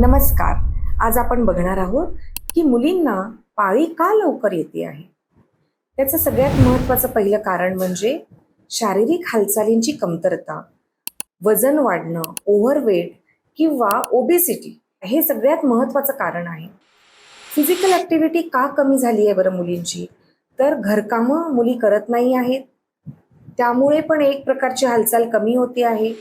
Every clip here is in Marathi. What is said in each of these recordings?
नमस्कार. आज आपण बघणार आहोत की मुलींना पाळी का लवकर येते आहे? त्याचं सगळ्यात महत्त्वाचं पहिलं कारण म्हणजे शारीरिक हालचालींची कमतरता वजन वाढणं ओव्हरवेट किंवा ओबेसिटी हे सगळ्यात महत्त्वाचं कारण आहे. फिजिकल ॲक्टिव्हिटी का कमी झाली आहे बरं मुलींची? तर घरकामं मुली करत नाही आहेत. त्यामुळे पण एक प्रकारची हालचाल कमी होते आहे.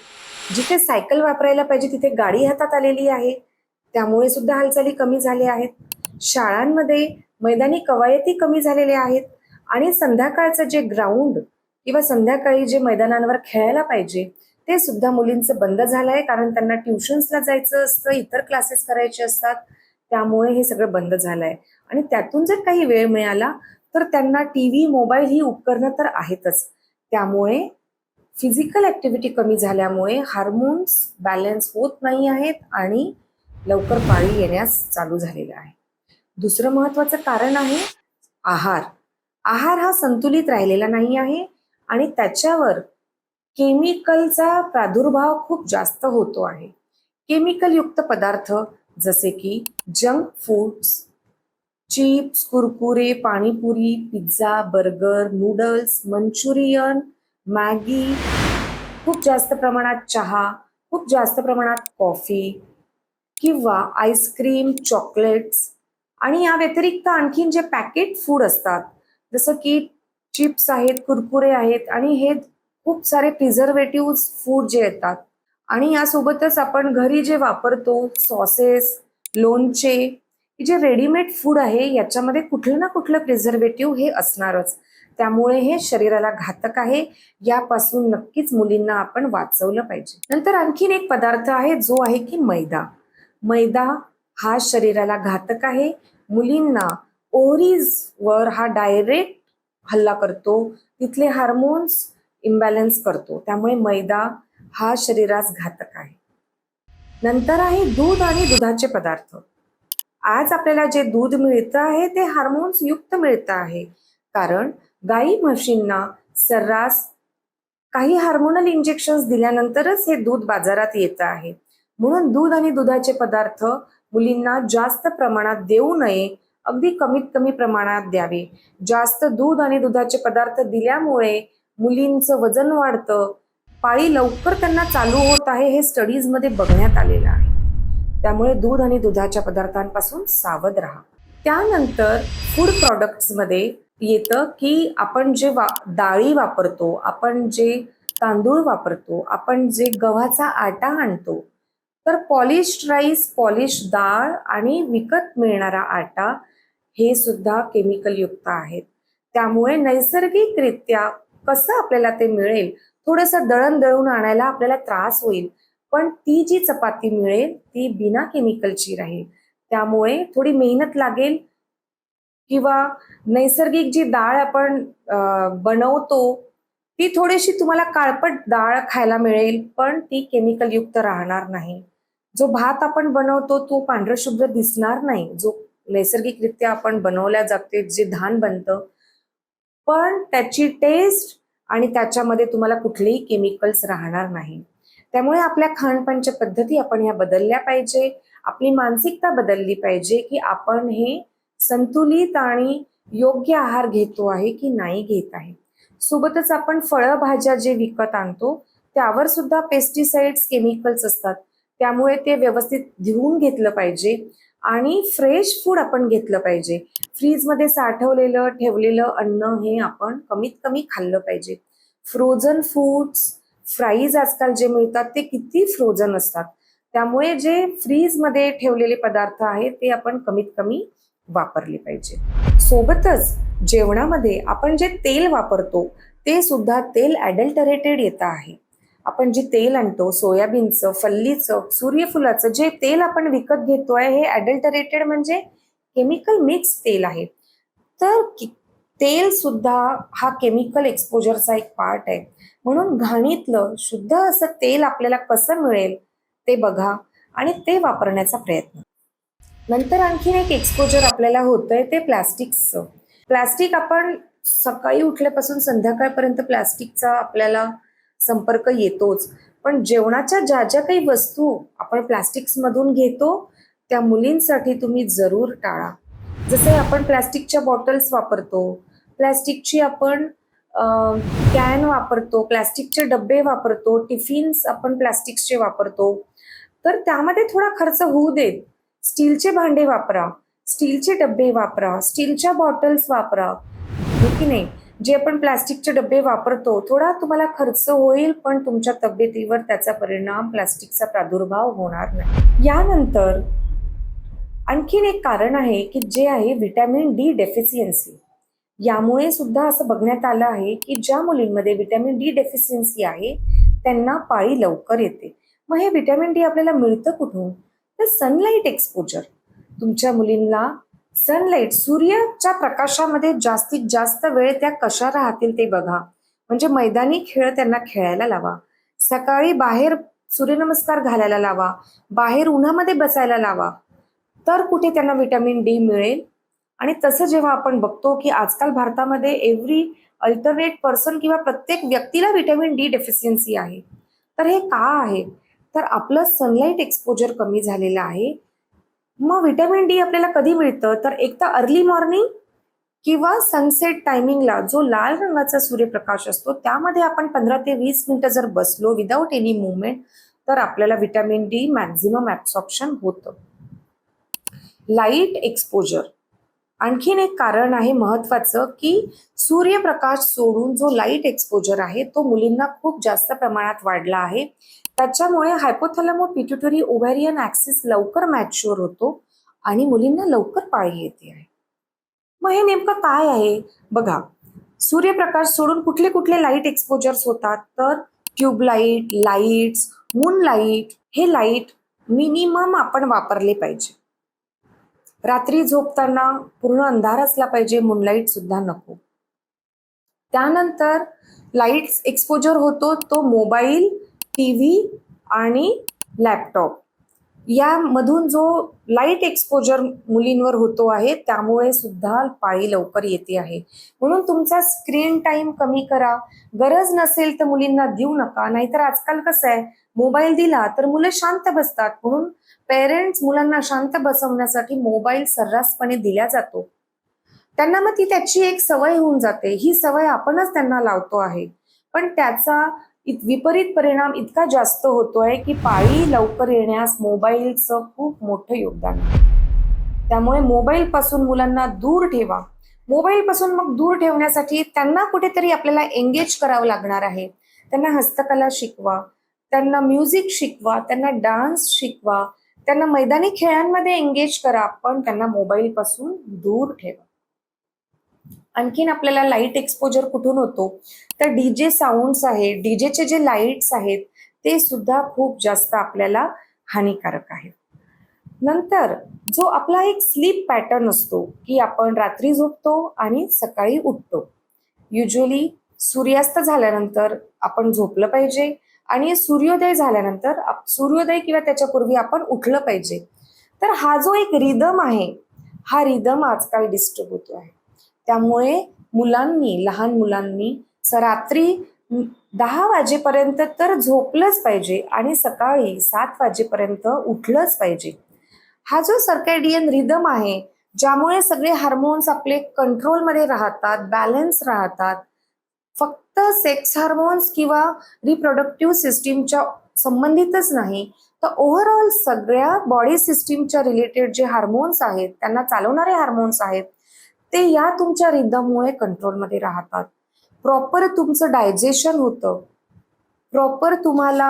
जिथे सायकल वापरायला पाहिजे तिथे गाडी हातात आलेली आहे. त्यामुळे सुद्धा हालचाली कमी झाल्या आहेत. शाळांमध्ये मैदानी कवायती कमी झालेल्या आहेत. आणि संध्याकाळचं जे ग्राउंड किंवा संध्याकाळी जे मैदानांवर खेळायला पाहिजे ते सुद्धा मुलींचं बंद झालं आहे कारण त्यांना ट्युशन्सला जायचं असतं इतर क्लासेस करायचे असतात. त्यामुळे हे सगळं बंद झालं आहे आणि त्यातून जर काही वेळ मिळाला तर त्यांना टी व्ही मोबाईल ही उपकरणं तर आहेतच. त्यामुळे फिजिकल ॲक्टिव्हिटी कमी झाल्यामुळे हार्मोन्स बॅलन्स होत नाही आहेत आणि लवकर पाळी येण्यास चालू झालेलं आहे. दुसरं महत्त्वाचं कारण आहे आहार. आहार हा संतुलित राहिलेला नाही आहे आणि त्याच्यावर केमिकलचा प्रादुर्भाव खूप जास्त होतो आहे. केमिकलयुक्त पदार्थ जसे की junk foods chips Kurkure panipuri pizza burger noodles Manchurian Maggi खूप जास्त प्रमाणात चहा खूप जास्त प्रमाणात कॉफी किंवा आईस्क्रीम चॉकलेट्स आणि या व्यतिरिक्त आणखीन जे पॅकेट फूड असतात जसं की चिप्स आहेत कुरकुरे आहेत आणि हे खूप सारे प्रिझर्वेटिव्ह फूड जे येतात आणि यासोबतच आपण घरी जे वापरतो सॉसेस लोणचे जे रेडीमेड फूड आहे याच्यामध्ये कुठलं ना कुठलं प्रिझर्वेटिव्ह हे असणारच. त्यामुळे हे शरीराला घातक आहे यापासून नक्कीच मुलींना आपण वाचवलं पाहिजे. नंतर आणखीन एक पदार्थ आहे जो आहे की मैदा. मैदा हा शरीराला घातक आहे. मुलींना ओरीजवर हा डायरेक्ट हल्ला करतो. तिथले हार्मोन्स इम्बॅलन्स करतो. त्यामुळे मैदा हा शरीरास घातक आहे. नंतर आहे दूध आणि दुधाचे पदार्थ. आज आपल्याला जे दूध मिळतं आहे ते हार्मोन्स युक्त मिळतं आहे. कारण गाई म्हशींना सर्रास काही हार्मोनल इंजेक्शन्स दिल्यानंतरच हे दूध बाजारात येतं आहे. म्हणून दूध आणि दुधाचे पदार्थ मुलींना जास्त प्रमाणात देऊ नये अगदी कमीत कमी प्रमाणात द्यावे. जास्त दूध आणि दुधाचे पदार्थ दिल्यामुळे मुलींचं वजन वाढतं. पाळी लवकर त्यांना चालू होत आहे हे स्टडीजमध्ये बघण्यात आलेलं आहे. त्यामुळे दूध आणि दुधाच्या पदार्थांपासून सावध राहा. त्यानंतर फूड प्रॉडक्ट्समध्ये येतं की आपण जे वा डाळी वापरतो आपण जे तांदूळ वापरतो आपण जे गव्हाचा आटा आणतो तर पॉलिश्ड राईस पॉलिश डाळ आणि विकत मिळणारा आटा हे सुद्धा केमिकलयुक्त आहेत. त्यामुळे नैसर्गिकरित्या कसं आपल्याला ते मिळेल? थोडंसं दळण दळून आणायला आपल्याला त्रास होईल पण ती जी चपाती मिळेल ती बिना केमिकलची राहील. त्यामुळे थोडी मेहनत लागेल किंवा नैसर्गिक जी डाळ आपण बनवतो ती थोडीशी तुम्हाला काळपट डाळ खायला मिळेल पण ती केमिकलयुक्त राहणार नाही. जो भात आपण बनवतो तो पांढरशुभ्र दिसणार नाही. जो नैसर्गिकरित्या आपण बनवल्या जाते जे धान बनतं. पण त्याची टेस्ट आणि त्याच्यामध्ये तुम्हाला कुठलेही केमिकल्स राहणार नाही. त्यामुळे आपल्या खानपानच्या पद्धती आपण ह्या बदलल्या पाहिजे. आपली मानसिकता बदलली पाहिजे की आपण हे संतुलित आणि योग्य आहार घेतो आहे की नाही घेत आहे. सोबतच आपण फळं भाज्या जे विकत आणतो त्यावर सुद्धा पेस्टिसाइड्स केमिकल्स असतात. त्यामुळे ते व्यवस्थित धुवून घेतलं पाहिजे आणि फ्रेश फूड आपण घेतलं पाहिजे. फ्रीजमध्ये साठवलेलं ठेवलेलं अन्न हे आपण कमीत कमी खाल्लं पाहिजे. फ्रोझन फूड्स फ्राईज आजकाल जे मिळतात ते किती फ्रोझन असतात. त्यामुळे जे फ्रीजमध्ये ठेवलेले पदार्थ आहेत ते आपण कमीत कमी वापरले पाहिजे. सोबतच जेवणामध्ये आपण जे तेल वापरतो ते सुद्धा तेल ॲडल्टरेटेड येतं आहे. आपण जे तेल आणतो सोयाबीनचं फल्लीचं सूर्यफुलाचं जे तेल आपण विकत घेतोय हे ॲडल्टरेटेड म्हणजे केमिकल मिक्स तेल आहे. तर तेल सुद्धा हा केमिकल एक्सपोजरचा एक पार्ट आहे. म्हणून घाणीतलं शुद्ध असं तेल आपल्याला कसं मिळेल ते बघा आणि ते वापरण्याचा प्रयत्न. नंतर आणखीन एक एक्सपोजर आपल्याला होतंय ते प्लास्टिकचं प्लास्टिक आपण सकाळी उठल्यापासून संध्याकाळपर्यंत प्लास्टिकचा आपल्याला संपर्क येतोच. पण जेवणाच्या ज्या ज्या काही वस्तू आपण प्लास्टिक्समधून घेतो त्या मुलींसाठी तुम्ही जरूर टाळा. जसे आपण प्लॅस्टिकच्या बॉटल्स वापरतो प्लॅस्टिकची आपण कॅन वापरतो प्लॅस्टिकचे डबे वापरतो टिफिन्स आपण प्लॅस्टिकचे वापरतो. तर त्यामध्ये थोडा खर्च होऊ देत. स्टीलचे भांडे वापरा स्टीलचे डबे वापरा स्टीलच्या बॉटल्स वापरा. हो की नाही? जे आपण प्लास्टिकचे डबे वापरतो थोडा तुम्हाला खर्च होईल पण तुमच्या तब्येतीवर त्याचा परिणाम प्लास्टिकचा प्रादुर्भाव होणार नाही. यानंतर आणखीन एक कारण आहे की जे आहे व्हिटॅमिन डी डेफिशियन्सी यामुळे सुद्धा असं बघण्यात आलं आहे की ज्या मुलींमध्ये व्हिटॅमिन डी डेफिशियन्सी आहे त्यांना पाळी लवकर येते. मग हे व्हिटॅमिन डी आपल्याला मिळतं कुठून? तर सनलाईट एक्सपोजर. तुमच्या मुलींना सनलाईट सूर्याच्या प्रकाशामध्ये जास्तीत जास्त वेळ त्या कशा राहतील ते बघा. म्हणजे मैदानी खेळ त्यांना खेळायला लावा. सकाळी बाहेर सूर्यनमस्कार घालायला लावा. बाहेर उन्हामध्ये बसायला लावा. तर कुठे त्यांना विटॅमिन डी मिळेल? आणि तसं जेव्हा आपण बघतो की आजकाल भारतामध्ये एव्हरी अल्टरनेट पर्सन किंवा प्रत्येक व्यक्तीला विटॅमिन डी डेफिशियन्सी आहे. तर हे का आहे? तर आपलं सनलाईट एक्सपोजर कमी झालेलं आहे. मग व्हिटॅमिन डी आपल्याला कधी मिळतं? तर एक तर अर्ली मॉर्निंग किंवा सनसेट टायमिंगला जो लाल रंगाचा सूर्यप्रकाश असतो त्यामध्ये आपण पंधरा ते वीस मिनिटं जर बसलो विदाऊट एनी मुवमेंट तर आपल्याला व्हिटॅमिन डी मॅक्झिमम ऍब्सॉप्शन होतं. लाइट एक्सपोजर आणखीन एक कारण आहे महत्वाचं की सूर्यप्रकाश सोडून जो लाइट एक्सपोजर आहे तो मुलींना खूप जास्त प्रमाणात वाढला आहे. त्याच्यामुळे हायपोथॅलॅमो पिट्युटरी ओव्हॅरियन ऍक्सिस लवकर मॅच्युअर होतो आणि मुलींना लवकर पाळी येते आहे. मग हे नेमकं काय आहे? बघा सूर्यप्रकाश सोडून कुठले कुठले लाइट एक्सपोजर्स होतात? तर ट्यूबलाईट लाईट्स मून लाइट हे लाइट मिनिमम आपण वापरले पाहिजे. रात्री झोपताना पूर्ण अंधार असला पाहिजे मूनलाईट सुद्धा नको. त्यानंतर लाईट्स एक्सपोजर होतो तो मोबाईल टी व्ही आणि लॅपटॉप. यामधून जो लाइट एक्सपोजर मुलींवर होतो आहे त्यामुळे सुद्धा पाळी लवकर येते आहे. म्हणून तुमचा स्क्रीन टाइम कमी करा. गरज नसेल तर मुलींना देऊ नका. नाहीतर आजकाल कसं आहे मोबाईल दिला तर मुलं शांत बसतात. म्हणून पेरेंट्स मुलांना शांत बसवण्यासाठी मोबाईल सर्रासपणे दिला जातो. त्यांना मग ती त्याची एक सवय होऊन जाते. ही सवय आपणच त्यांना लावतो आहे. पण त्याचा विपरीत परिणाम इतका जास्त होतोय की पाळी लवकर येण्यास मोबाईलचं खूप मोठं योगदान आहे. त्यामुळे मोबाईलपासून मुलांना दूर ठेवा. मोबाईलपासून मग दूर ठेवण्यासाठी त्यांना कुठेतरी आपल्याला एंगेज करावं लागणार आहे. त्यांना हस्तकला शिकवा त्यांना म्युझिक शिकवा त्यांना डान्स शिकवा त्यांना मैदानी खेळांमध्ये एंगेज करा पण त्यांना मोबाईलपासून दूर ठेवा. आणखीन आपल्याला लाइट एक्सपोजर कुठून होतो? तर डीजे साऊंड्स आहेत. डीजेचे जे लाईट्स आहेत ते सुद्धा खूप जास्त आपल्याला हानिकारक आहेत. नंतर जो आपला एक स्लीप पॅटर्न असतो की आपण रात्री झोपतो आणि सकाळी उठतो. युजली सूर्यास्त झाल्यानंतर आपण झोपलं पाहिजे आणि सूर्योदय झाल्यानंतर सूर्योदय किंवा त्याच्यापूर्वी आपण उठलं पाहिजे. तर हा जो एक रिदम आहे हा रिदम आजकाल डिस्टर्ब होतो आहे त्यामुळे मुलांनी लहान मुलांनी रात्री दहा वाजेपर्यंत तर झोपलंच पाहिजे आणि सकाळी सात वाजेपर्यंत उठलंच पाहिजे. हा जो सर्कॅडियन रिदम आहे ज्यामुळे सगळे हार्मोन्स आपले कंट्रोलमध्ये राहतात बॅलन्स राहतात फक्त सेक्स हार्मोन्स किंवा रिप्रोडक्टिव्ह सिस्टीमच्या संबंधितच नाही तर ओव्हरऑल सगळ्या बॉडी सिस्टीमच्या रिलेटेड जे हार्मोन्स आहेत त्यांना चालवणारे हार्मोन्स आहेत ते या तुमच्या रिदममुळे कंट्रोलमध्ये राहतात. प्रॉपर तुमचं डायजेशन होतं. प्रॉपर तुम्हाला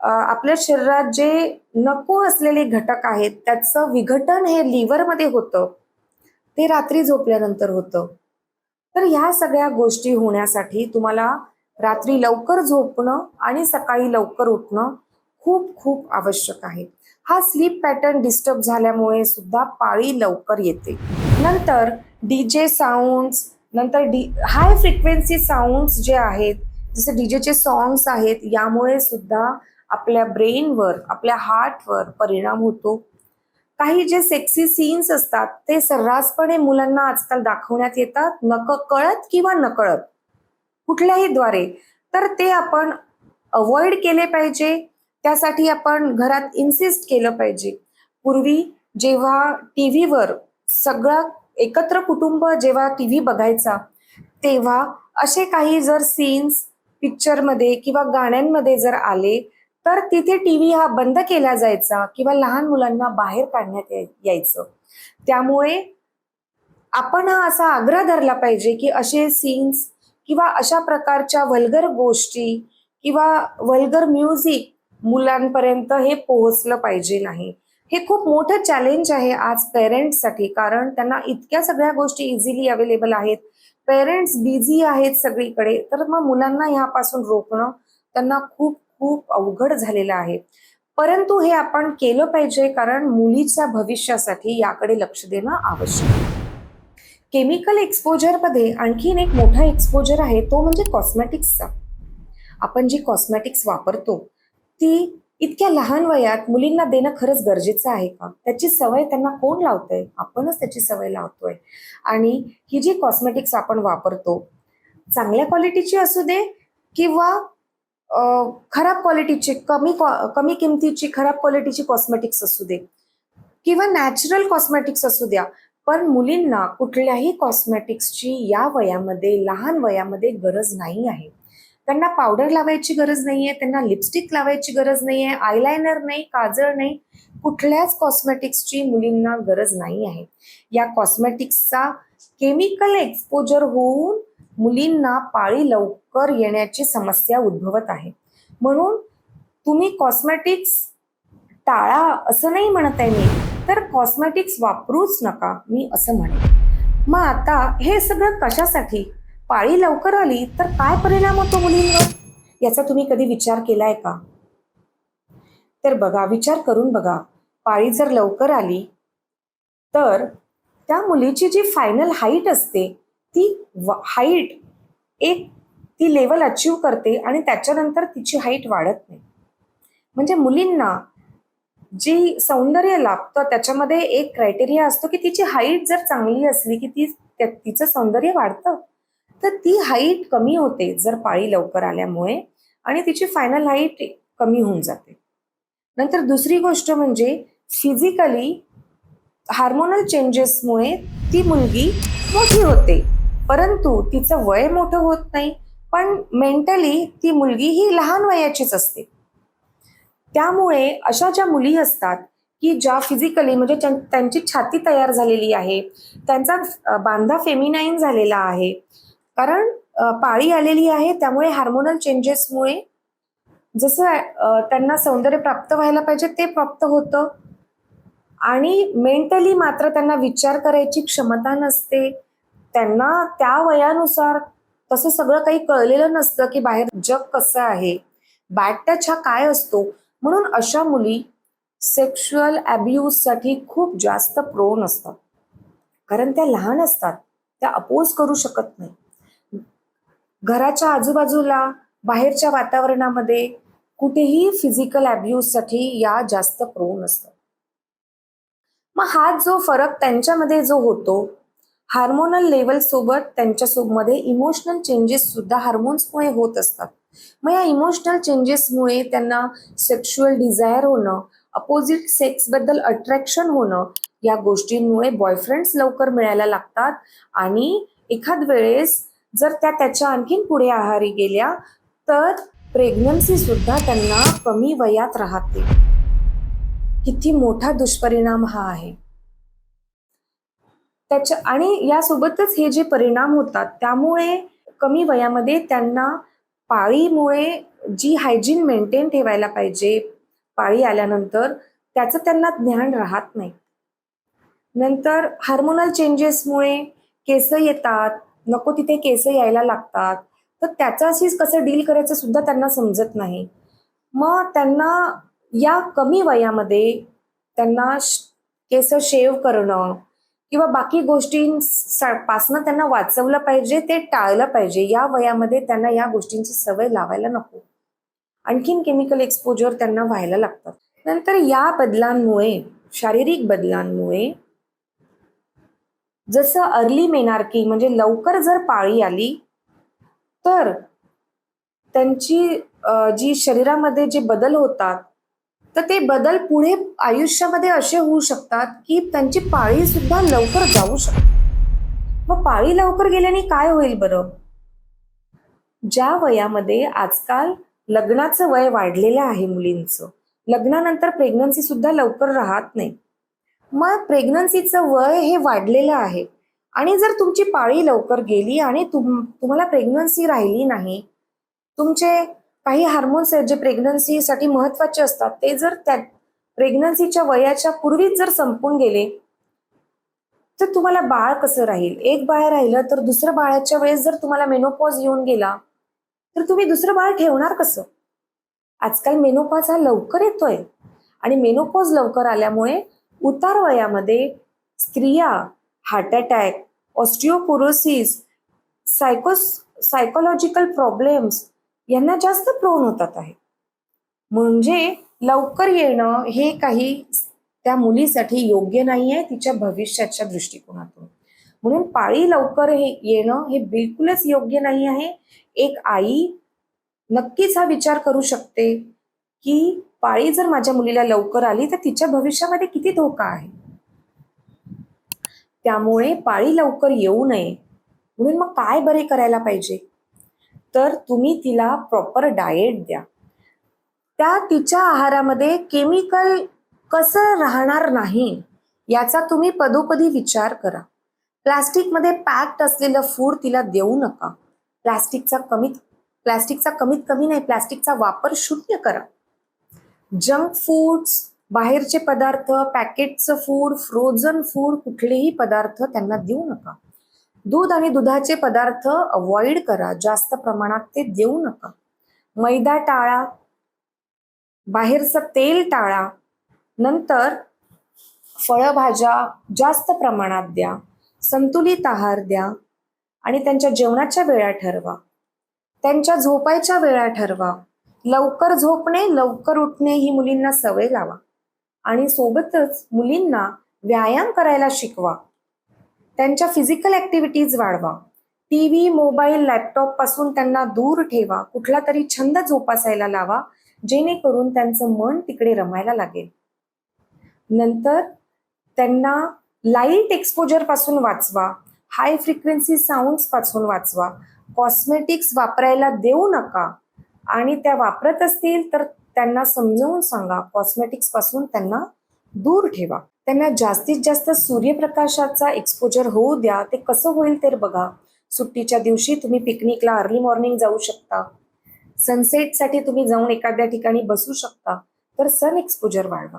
आपल्या शरीरात जे नको असलेले घटक आहेत त्याचं विघटन हे लिव्हरमध्ये होतं. ते रात्री झोपल्यानंतर होतं. तर ह्या सगळ्या गोष्टी होण्यासाठी तुम्हाला रात्री लवकर झोपणं आणि सकाळी लवकर उठणं खूप खूप आवश्यक आहे. हा स्लीप पॅटर्न डिस्टर्ब झाल्यामुळे सुद्धा पाळी लवकर येते. नंतर डी जे साऊंड्स नंतर डी हाय फ्रिक्वेन्सी साऊंड्स जे आहेत जसे डीजेचे सॉंग्स आहेत यामुळे सुद्धा आपल्या ब्रेनवर आपल्या हार्टवर परिणाम होतो. काही जे सेक्सी सीन्स असतात ते सर्रासपणे मुलांना आजकाल दाखवण्यात येतात नक कळत किंवा नकळत. कुठल्याही द्वारे. तर ते आपण अवॉइड केले पाहिजे त्यासाठी आपण घरात इन्सिस्ट केलं पाहिजे. पूर्वी जेव्हा टी व्हीवर सगळा एकत्र कुटुंब जेव्हा टी व्ही बघायचा तेव्हा असे काही जर सीन्स पिक्चरमध्ये किंवा गाण्यांमध्ये जर आले तर तिथे टी व्ही हा बंद केला जायचा किंवा लहान मुलांना बाहेर काढण्यात यायचं. त्यामुळे आपण हा असा आग्रह धरला पाहिजे की असे सीन्स किंवा अशा प्रकारच्या वल्गर गोष्टी किंवा वल्गर म्युझिक मुलांपर्यंत हे पोहोचलं पाहिजे नाही. हे खूप मोठं चॅलेंज आहे आज पेरेंट्ससाठी कारण त्यांना इतक्या सगळ्या गोष्टी इझिली अवेलेबल आहेत. पेरेंट्स बिझी आहेत सगळीकडे तर मग मुलांना ह्यापासून रोखणं त्यांना खूप खूप अवघड झालेलं आहे. परंतु हे आपण केलं पाहिजे कारण मुलीच्या भविष्यासाठी याकडे लक्ष देणं आवश्यक आहे. केमिकल एक्सपोजरमध्ये आणखीन एक मोठा एक्सपोजर आहे तो म्हणजे कॉस्मॅटिक्सचा आपण जी कॉस्मॅटिक्स वापरतो ती इतक्या लहान वयात मुलींना देणं खरंच गरजेचं आहे का? त्याची सवय त्यांना कोण लावतंय? आपणच त्याची सवय लावतोय. आणि ही जी कॉस्मेटिक्स आपण वापरतो चांगल्या क्वालिटीची असू दे किंवा खराब क्वालिटीची कमी कमी किमतीची खराब क्वालिटीची कॉस्मेटिक्स असू दे किंवा नॅचरल कॉस्मेटिक्स असू द्या पण मुलींना कुठल्याही कॉस्मेटिक्सची या वयामध्ये लहान वयामध्ये गरज नाही आहे. त्यांना पावडर लावायची गरज नाहीये त्यांना लिपस्टिक लावायची गरज नाहीये आयलायनर नाही काजळ नाही कुठल्याच कॉस्मेटिक्सची मुलींना गरज नाही आहे. या कॉस्मेटिक्सचा केमिकल एक्सपोजर होऊन मुलींना पाळी लवकर येण्याची समस्या उद्भवत आहे. म्हणून तुम्ही कॉस्मेटिक्स टाळा असं नाही म्हणत आहे मी तर कॉस्मेटिक्स वापरूच नका मी असं म्हणेन. मग आता हे सगळं कशासाठी? पाळी लवकर आली तर काय परिणाम होतो मुलींवर? याचा तुम्ही कधी विचार केलाय का? तर बघा विचार करून बघा. पाळी जर लवकर आली तर त्या मुलीची जी फायनल हाईट असते ती हाईट एक ती लेवल अचीव करते आणि त्याच्यानंतर तिची हाईट वाढत नाही. म्हणजे मुलींना जी सौंदर्य लाभतं त्याच्यामध्ये एक क्रायटेरिया असतो की तिची हाईट जर चांगली असली की ती तिचं सौंदर्य वाढतं. तर ती हाईट कमी होते जर पाळी लवकर आल्यामुळे आणि तिची फायनल हाईट कमी होऊन जाते. नंतर दुसरी गोष्ट म्हणजे फिजिकली हार्मोनल चेंजेसमुळे ती मुलगी मोठी होते. परंतु तिचं वय मोठं होत नाही पण मेंटली ती मुलगी ही लहान वयाचीच असते. त्यामुळे अशा ज्या मुली असतात की ज्या फिजिकली म्हणजे त्यांची छाती तयार झालेली आहे त्यांचा बांधा फेमिनाईन झालेला आहे कारण पाळी आलेली आहे त्यामुळे हार्मोनल चेंजेसमुळे जसं त्यांना सौंदर्य प्राप्त व्हायला पाहिजे ते प्राप्त होतं. आणि मेंटली मात्र त्यांना विचार करायची क्षमता नसते. त्यांना त्या वयानुसार तसं सगळं काही कळलेलं नसतं की बाहेर जग कसं आहे बॅड टच हा काय असतो. म्हणून अशा मुली सेक्शुअलसाठी खूप जास्त प्रोन असतात. कारण त्या लहान असतात त्या अपोज करू शकत नाही घराच्या आजूबाजूला बाहेरच्या वातावरणामध्ये कुठेही फिजिकलसाठी या जास्त प्रोन असतात मग हा जो फरक त्यांच्यामध्ये जो होतो हार्मोनल लेवल सोबत त्यांच्या सोबमध्ये इमोशनल चेंजेस सुद्धा हार्मोन्समुळे होत असतात. मग या इमोशनल चेंजेसमुळे त्यांना सेक्शुअल डिझायर होणं अपोजिट सेक्सबद्दल अट्रॅक्शन होणं या गोष्टींमुळे बॉयफ्रेंड्स लवकर मिळायला लागतात आणि एखाद वेळेस जर त्या त्याच्या आणखीन पुढे आहारी गेल्या तर प्रेग्नन्सी सुद्धा त्यांना कमी वयात राहते. किती मोठा दुष्परिणाम हा आहे. त्याच्या आणि यासोबतच हे जे परिणाम होतात त्यामुळे कमी वयामध्ये त्यांना पाळीमुळे जी हायजीन मेंटेन ठेवायला पाहिजे पाळी आल्यानंतर त्याचं त्यांना ज्ञान राहत नाही. नंतर हार्मोनल चेंजेसमुळे केस येतात नको तिथे केस यायला लागतात. तर त्याच्याशी कसं डील करायचं सुद्धा त्यांना समजत नाही. मग त्यांना या कमी वयामध्ये त्यांना केस शेव करणं किंवा बाकी गोष्टींपासनं त्यांना वाचवलं पाहिजे ते टाळलं पाहिजे. या वयामध्ये त्यांना या गोष्टींची सवय लावायला नको. आणखीन केमिकल एक्सपोजर त्यांना व्हायला लागतात. नंतर या बदलांमुळे शारीरिक बदलांमुळे जसं अर्ली मेनार्की म्हणजे लवकर जर पाळी आली तर त्यांची जी शरीरामध्ये जे बदल होतात तर ते बदल पुढे आयुष्यामध्ये असे होऊ शकतात की त्यांची पाळी सुद्धा लवकर जाऊ शकते. मग पाळी लवकर गेल्याने काय होईल बरं? ज्या वयामध्ये आजकाल लग्नाचं वय वाढलेलं आहे मुलींचं लग्नानंतर प्रेग्नन्सी सुद्धा लवकर राहत नाही. मग प्रेग्नन्सीचं वय हे वाढलेलं आहे. आणि जर तुमची पाळी लवकर गेली आणि तुम तुम्हाला प्रेग्नन्सी राहिली नाही तुमचे काही हार्मोन्स आहेत जे प्रेग्नन्सीसाठी महत्त्वाचे असतात ते जर त्या प्रेग्नन्सीच्या वयाच्या पूर्वीच जर संपून गेले तर तुम्हाला बाळ कसं राहील? एक बाळ राहिलं तर दुसरं बाळाच्या वेळेस जर तुम्हाला मेनोपॉज येऊन गेला तर तुम्ही दुसरं बाळ ठेवणार कसं? आजकाल मेनोपॉज हा लवकर येतोय. आणि मेनोपॉज लवकर आल्यामुळे उतार वयामध्ये स्त्रिया हार्ट अटॅक ऑस्टिओपोरोसिस सायकोस सायकोलॉजिकल प्रॉब्लेम्स यांना जास्त प्रोन होतात आहे. म्हणजे लवकर येणं हे काही त्या मुलीसाठी योग्य नाही आहे तिच्या भविष्याच्या दृष्टिकोनातून. म्हणून पाळी लवकर हे येणं हे बिलकुलच योग्य नाही आहे. एक आई नक्कीच हा विचार करू शकते की पाळी जर माझ्या मुलीला लवकर आली तर तिच्या भविष्यामध्ये किती धोका आहे? त्यामुळे पाळी लवकर येऊ नये. म्हणून मग काय बरे करायला पाहिजे? तर तुम्ही तिला प्रॉपर डाएट द्या. त्या तिच्या आहारामध्ये केमिकल कसं राहणार नाही याचा तुम्ही पदोपदी विचार करा. प्लास्टिकमध्ये पॅक्ड असलेलं फूड तिला देऊ नका. प्लास्टिकचा कमीत प्लास्टिकचा कमीत कमी नाही प्लास्टिकचा वापर शून्य करा. जंक फूड्स बाहेरचे पदार्थ पॅकेटचं फूड फ्रोझन फूड कुठलेही पदार्थ त्यांना देऊ नका. दूध आणि दुधाचे पदार्थ अवॉइड करा. जास्त प्रमाणात ते देऊ नका. मैदा टाळा बाहेरचं तेल टाळा नंतर फळभाज्या जास्त प्रमाणात द्या संतुलित आहार द्या आणि त्यांच्या जेवणाच्या वेळा ठरवा. त्यांच्या झोपायच्या वेळा ठरवा. लवकर झोपणे लवकर उठणे ही मुलींना सवय लावा. आणि सोबतच मुलींना व्यायाम करायला शिकवा. त्यांच्या फिजिकल ऍक्टिव्हिटीज वाढवा. टी व्ही मोबाईल लॅपटॉपपासून त्यांना दूर ठेवा. कुठला तरी छंद जोपासायला लावा जेणेकरून त्यांचं मन तिकडे रमायला लागेल. नंतर त्यांना लाइट एक्सपोजरपासून वाचवा. हाय फ्रिक्वेन्सी साऊंड्सपासून वाचवा. कॉस्मेटिक्स वापरायला देऊ नका. आणि त्या वापरत असतील तर त्यांना समजावून सांगा. कॉस्मेटिक्सपासून त्यांना दूर ठेवा. त्यांना जास्तीत जास्त सूर्यप्रकाशाचा एक्सपोजर होऊ द्या. ते कसं होईल तर बघा. सुट्टीच्या दिवशी तुम्ही पिकनिकला अर्ली मॉर्निंग जाऊ शकता. सनसेटसाठी तुम्ही जाऊन एखाद्या ठिकाणी बसू शकता. तर सन एक्सपोजर वाढवा.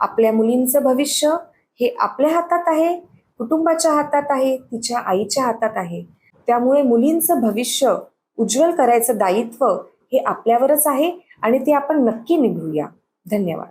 आपल्या मुलींचं भविष्य हे आपल्या हातात आहे कुटुंबाच्या हातात आहे तिच्या आईच्या हातात आहे. त्यामुळे मुलींचं भविष्य उज्ज्वल करायचं दायित्व हे आपल्यावरच आहे आणि ते आपण नक्की निघूया धन्यवाद.